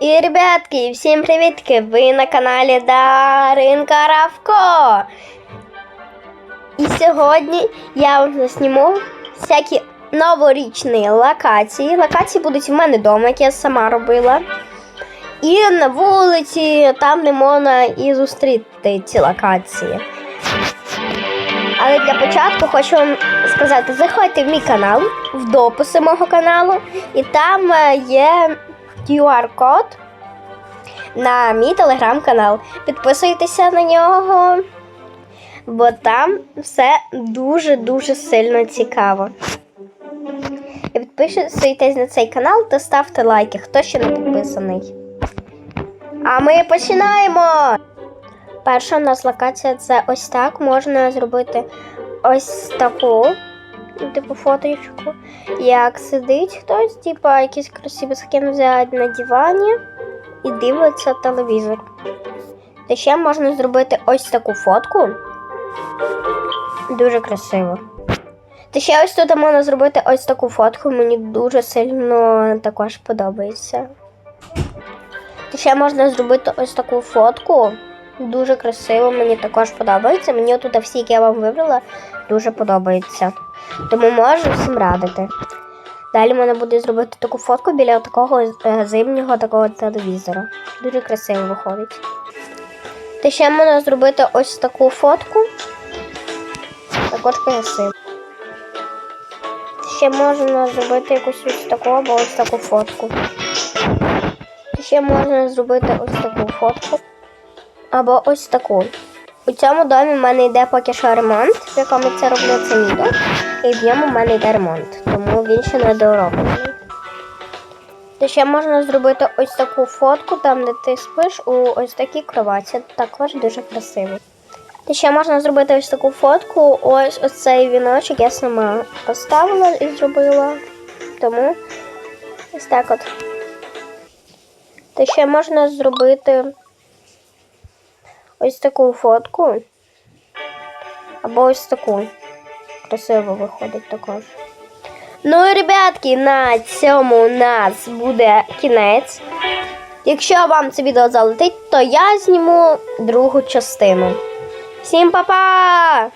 І, ребятки, всім привітки! Ви на каналі Даринка Равко. І сьогодні я вам засніму всякі новорічні локації. Локації будуть в мене вдома, які я сама робила. І на вулиці, там де можна і зустріти ці локації. Але для початку хочу вам сказати, заходьте в мій канал, в дописи мого каналу, і там е, є QR-код на мій телеграм-канал. Підписуйтеся на нього, бо там все дуже-дуже сильно цікаво. І підписуйтесь на цей канал та ставте лайки, хто ще не підписаний. А ми починаємо! Перша у нас локація це ось так. Можна зробити ось таку, типу, фоточку. Як сидить хтось, типу, якийсь красивий скин взяти на дивані і дивиться телевізор. Та ще можна зробити ось таку фотку. Дуже красиво. Та ще ось тут можна зробити ось таку фотку. Мені дуже сильно також подобається. Та ще можна зробити ось таку фотку. Дуже красиво, мені також подобається. Мені тут всі, які я вам вибрала, дуже подобається. Тому можу всім радити. Далі мене буде зробити таку фотку біля такого е, зимнього такого телевізора. Дуже красиво виходить. Та ще можна зробити ось таку фотку. Також красиво. Ще можна зробити якусь ось таку або ось таку фотку. Ще можна зробити ось таку фотку. Або ось таку. У цьому домі в мене йде поки що ремонт, в якому це роблю це відео. І в ньому в мене йде ремонт, тому він ще не дороблений. Та ще можна зробити ось таку фотку, там де ти спиш у ось такій кроваті. Також дуже красиво. Та ще можна зробити ось таку фотку. Ось ось цей віночок я сама поставила і зробила. Тому ось так от. Та ще можна зробити ось таку фотку. Або ось таку. Красиво виходить також. Ну і ребятки, на цьому у нас буде кінець. Якщо вам це відео залетить, то я зніму другу частину. Всім па-па!